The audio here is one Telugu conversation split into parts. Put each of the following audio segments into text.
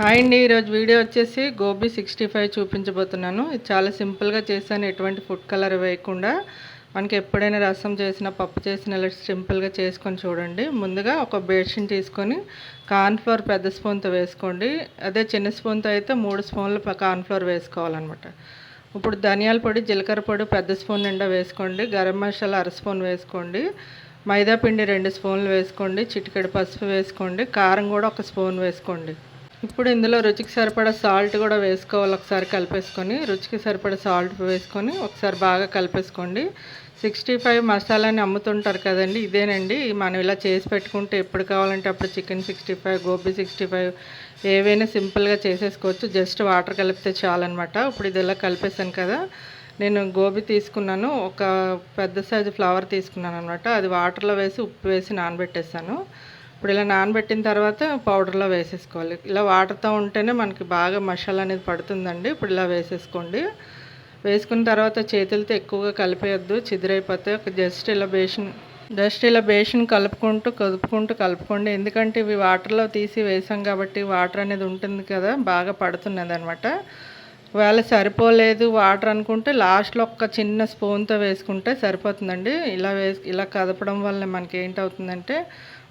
హాయ్ అండి ఈరోజు వీడియో వచ్చేసి గోబీ సిక్స్టీ ఫైవ్ చూపించబోతున్నాను. ఇది చాలా సింపుల్గా చేశాను ఎటువంటి ఫుడ్ కలర్ వేయకుండా. మనకి ఎప్పుడైనా రసం చేసిన పప్పు చేసిన ఇలా సింపుల్గా చేసుకొని చూడండి. ముందుగా ఒక బేషన్ తీసుకొని కార్న్ఫ్లోర్ పెద్ద స్పూన్తో వేసుకోండి. అదే చిన్న స్పూన్తో అయితే మూడు స్పూన్లు కార్న్ఫ్లోర్ వేసుకోవాలన్నమాట. ఇప్పుడు ధనియాల పొడి జీలకర్ర పొడి పెద్ద స్పూన్ నిండా వేసుకోండి. గరం మసాలా అర స్పూన్ వేసుకోండి. మైదా పిండి రెండు స్పూన్లు వేసుకోండి. చిటికెడు పసుపు వేసుకోండి. కారం కూడా ఒక స్పూన్ వేసుకోండి. ఇప్పుడు ఇందులో రుచికి సరిపడా సాల్ట్ కూడా వేసుకోవాలి ఒకసారి కలిపేసుకొని. రుచికి సరిపడా సాల్ట్ వేసుకొని ఒకసారి బాగా కలిపేసుకోండి. సిక్స్టీ ఫైవ్ మసాలాని అమ్ముతుంటారు కదండి ఇదేనండి. మనం ఇలా చేసి పెట్టుకుంటే ఎప్పుడు కావాలంటే అప్పుడు chicken sixty five gobi sixty five ఏవైనా సింపుల్గా చేసేసుకోవచ్చు. జస్ట్ వాటర్ కలిపితే చాలన్నమాట. ఇప్పుడు ఇది ఇలా కలిపేసాను కదా. నేను గోబీ తీసుకున్నాను. ఒక పెద్ద సైజు ఫ్లవర్ తీసుకున్నాను అనమాట అది వాటర్లో వేసి ఉప్పు వేసి నానబెట్టేసాను ఇప్పుడు ఇలా నానబెట్టిన తర్వాత పౌడర్లో వేసేసుకోవాలి. ఇలా వాటర్తో ఉంటేనే మనకి బాగా మసాలా అనేది పడుతుందండి. ఇప్పుడు ఇలా వేసేసుకోండి. వేసుకున్న తర్వాత చేతులతో ఎక్కువగా కలిపేయద్దు. చిదిరైపోతే ఒక జస్ట్ ఇలా బేషన్ జస్ట్ ఇలా బేషన్ కలుపుకుంటూ కదుపుకుంటూ కలుపుకోండి. ఎందుకంటే ఇవి వాటర్లో తీసి వేసాం కాబట్టి వాటర్ అనేది ఉంటుంది కదా బాగా పడుతున్నది అనమాట ఒకవేళ సరిపోలేదు వాటర్ అనుకుంటే లాస్ట్లో ఒక చిన్న స్పూన్తో వేసుకుంటే సరిపోతుందండి. ఇలా వేసి ఇలా కదపడం వల్ల మనకి ఏంటవుతుందంటే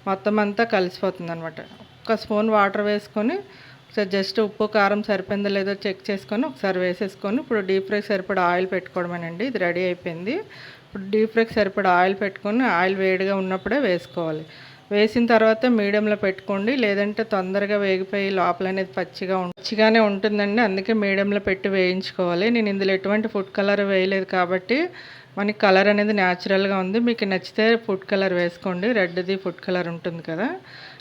మొత్తం అంతా కలిసిపోతుంది అనమాట ఒక స్పూన్ వాటర్ వేసుకొని ఒకసారి జస్ట్ ఉప్పు కారం సరిపోయిందో లేదో చెక్ చేసుకొని ఒకసారి వేసేసుకొని ఇప్పుడు డీప్ ఫ్రైకి సరిపడా ఆయిల్ పెట్టుకోవడమేనండి. ఇది రెడీ అయిపోయింది. ఇప్పుడు డీప్ ఫ్రైకి సరిపడా ఆయిల్ పెట్టుకొని ఆయిల్ వేడిగా ఉన్నప్పుడే వేసుకోవాలి. వేసిన తర్వాత మీడియంలో పెట్టుకోండి. లేదంటే తొందరగా వేగిపోయి లోపల అనేది పచ్చిగా పచ్చిగానే ఉంటుందండి. అందుకే మీడియంలో పెట్టి వేయించుకోవాలి. నేను ఇందులో ఎటువంటి ఫుడ్ కలర్ వేయలేదు కాబట్టి మనకి కలర్ అనేది న్యాచురల్గా ఉంది. మీకు నచ్చితే ఫుడ్ కలర్ వేసుకోండి. రెడ్ది ఫుడ్ కలర్ ఉంటుంది కదా.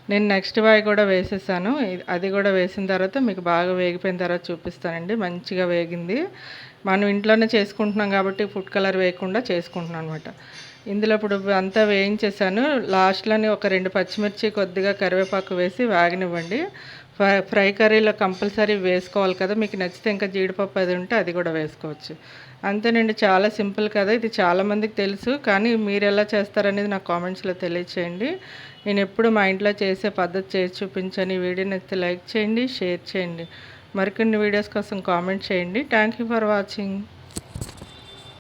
నేను నెక్స్ట్ బాయ్ కూడా వేసేసాను. అది కూడా వేసిన తర్వాత మీకు బాగా వేగిపోయిన తర్వాత చూపిస్తానండి. మంచిగా వేగింది. మనం ఇంట్లోనే చేసుకుంటున్నాం కాబట్టి ఫుడ్ కలర్ వేయకుండా చేసుకుంటున్నాం అనమాట ఇందులో ఇప్పుడు అంతా వేయించేసాను. లాస్ట్లోని ఒక రెండు పచ్చిమిర్చి కొద్దిగా కరివేపాకు వేసి వేగనివ్వండి. ఫ్రై ఫ్రై కర్రీలో కంపల్సరీ వేసుకోవాలి కదా. మీకు నచ్చితే ఇంకా జీడిపప్పు అది ఉంటే అది కూడా వేసుకోవచ్చు. అంతేనండి చాలా సింపుల్ కదా. ఇది చాలామందికి తెలుసు. కానీ మీరు ఎలా చేస్తారనేది నాకు కామెంట్స్లో తెలియచేయండి. నేను ఎప్పుడు మా ఇంట్లో చేసే పద్ధతి చేసి చూపించని. వీడియో నచ్చితే లైక్ చేయండి షేర్ చేయండి. మరికొన్ని వీడియోస్ కోసం కామెంట్ చేయండి. Thank you for watching